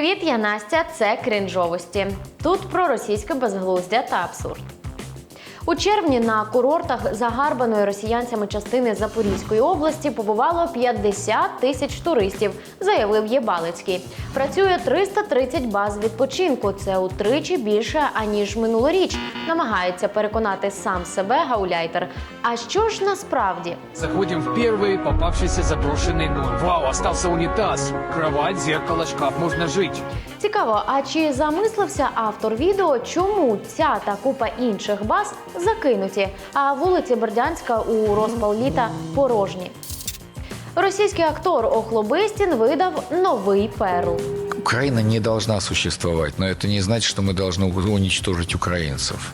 Привіт, я Настя. Це крінжовості. Тут про російське безглуздя та абсурд. У червні на курортах загарбаної росіянцями частини Запорізької області побувало 50 тисяч туристів, заявив Єбалицький. Працює 330 баз відпочинку. Це утричі більше аніж минулоріч. Намагається переконати сам себе гауляйтер. А що ж насправді? Заходим в первый попавшийся заброшенный номер. Вау, остался унитаз. Кровать, зеркало, шкаф, можно жить. Цікаво, а чи замислився автор відео, чому ця та купа інших баз закинуті, а вулиці Бердянська у розпал літа порожні? Російський актор Охлобистін видав новий перл. Украина не должна существовать, но это не значит, что мы должны уничтожить украинцев.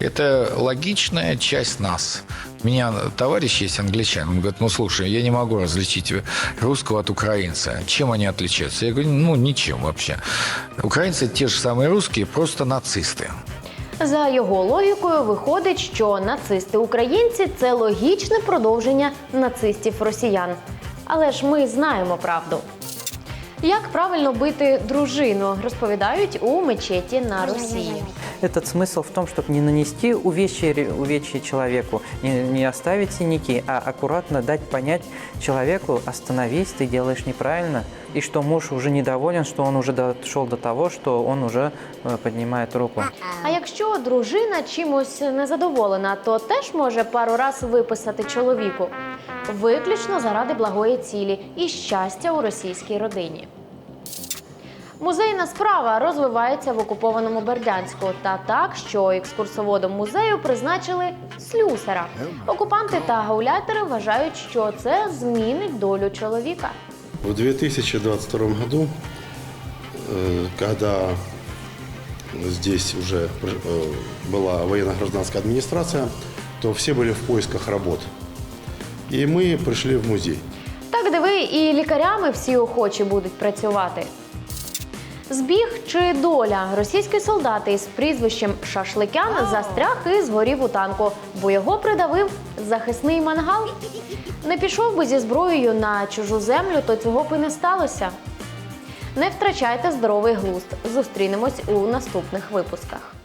Это логичная часть нас. У меня товарищ есть англичан, он говорит, ну слушай, я не могу различить русского от украинца. Чем они отличаются? Я говорю, ну ничем вообще. Украинцы те же самые русские, просто нацисты. За його логікою, виходить, що нацисти-українці це логічне продовження нацистів-росіян. Але ж ми знаємо правду. Як правильно бити дружину, розповідають у мечеті на Росії. Этот смысл в том, чтобы не нанести увечья, ре- увечья человеку, не, не оставить синяки, а аккуратно дать понять человеку, остановись, ты делаешь неправильно, и что муж уже недоволен, что он уже дошел до того, что он уже э, поднимает руку. А якщо дружина чимось незадоволена, то теж може пару раз виписати чоловіку. Виключно заради благої цілі і щастя у російській родині. Музейна справа розвивається в окупованому Бердянську та так, що екскурсоводом музею призначили слюсара. Окупанти та гауляйтери вважають, що це змінить долю чоловіка. В 2022 году, э, когда здесь уже э, была военно-гражданская администрация, то все были в поисках работ. И мы пришли в музей. Так диви, і лікарями всі охочі будуть працювати. Збіг чи доля російський солдат із прізвищем Шашликян застряг і згорів у танку, бо його придавив захисний мангал. Не пішов би зі зброєю на чужу землю, то цього б і не сталося. Не втрачайте здоровий глузд. Зустрінемось у наступних випусках.